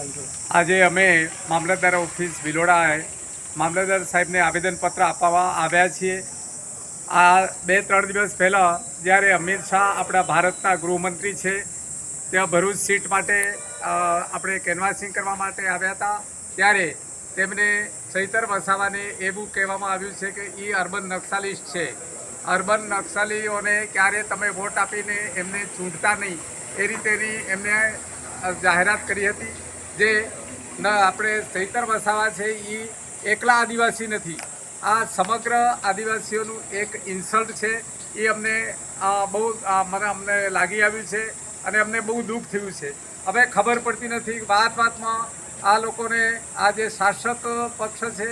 આજે અમે મામલતદાર ઓફિસ ભિલોડાએ મામલતદાર સાહેબને આવેદનપત્ર આપવા આવ્યા છીએ. આ બે ત્રણ દિવસ પહેલાં જ્યારે અમિત શાહ આપણા ભારતના ગૃહમંત્રી છે, ત્યાં ભરૂચ સીટ માટે આપણે કેનવાસિંગ કરવા માટે આવ્યા હતા. ત્યારે તેમને ચૈતર વસાવાને એવું કહેવામાં આવ્યું છે કે એ અર્બન નક્સાલિસ્ટ છે. અર્બન નક્સાલીઓને ક્યારે તમે વોટ આપીને એમને ચૂંટતા નહીં, એ રીતેની એમને જાહેરાત કરી હતી. જે આપણે ચૈતર વસાવા છે એ એકલા આદિવાસી નથી. આ સમગ્ર આદિવાસીઓનું એક ઇન્સલ્ટ છે. એ અમને બહુ મને અમને લાગી આવ્યું છે અને અમને બહુ દુઃખ થયું છે. હવે ખબર પડતી નથી વાત વાતમાં આ લોકોને આ જે શાસક પક્ષ છે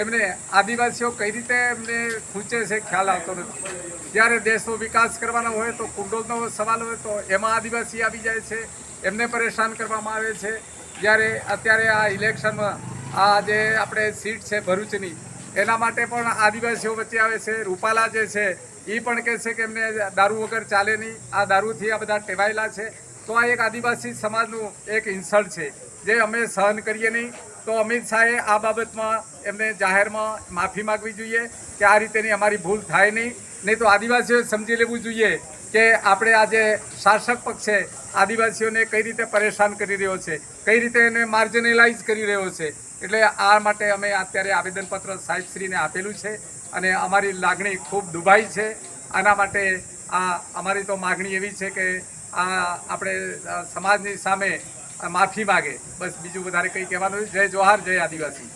એમને આદિવાસીઓ કઈ રીતે એમને ખૂંચે છે ખ્યાલ આવતો નથી. જ્યારે દેશનો વિકાસ કરવાનો હોય તો કુંડોલનો સવાલ હોય તો એમાં આદિવાસી આવી જાય છે. એમને પરેશાન કરવામાં આવે છે. જ્યારે અત્યારે આ ઇલેક્શનમાં આ જે આપણે સીટ છે ભરૂચની, એના માટે પણ આદિવાસીઓ વચ્ચે આવે છે, રૂપાલા જે છે એ પણ કહે છે કે એમને દારૂ વગર ચાલે નહીં. આ દારૂથી આ બધા ટેવાયેલા છે. તો આ એક આદિવાસી સમાજનું એક ઇન્સલ્ટ છે. જે અમે સહન કરીએ નહીં, તો અમિત શાહે આ બાબતમાં એમને જાહેરમાં માફી માગવી જોઈએ કે આ રીતેની અમારી ભૂલ થાય નહીં. નહીં તો આદિવાસીઓએ સમજી લેવું જોઈએ કે આપણે આજે શાસક પક્ષ છે, આદિવાસીઓને કઈ રીતે પરેશાન કરી રહ્યો છે, કઈ રીતે એને માર્જિનલાઇઝ કરી રહ્યો છે. એટલે આ માટે અમે અત્યારે આવેદનપત્ર સાહેબશ્રીને આપેલું છે અને અમારી લાગણી ખૂબ દુભાઈ છે. આના માટે આ અમારી તો માગણી એવી છે કે આ આપણે સમાજની સામે માફી માગે. બસ બીજું વધારે કંઈ કહેવાનું જય જોહાર, જય આદિવાસી.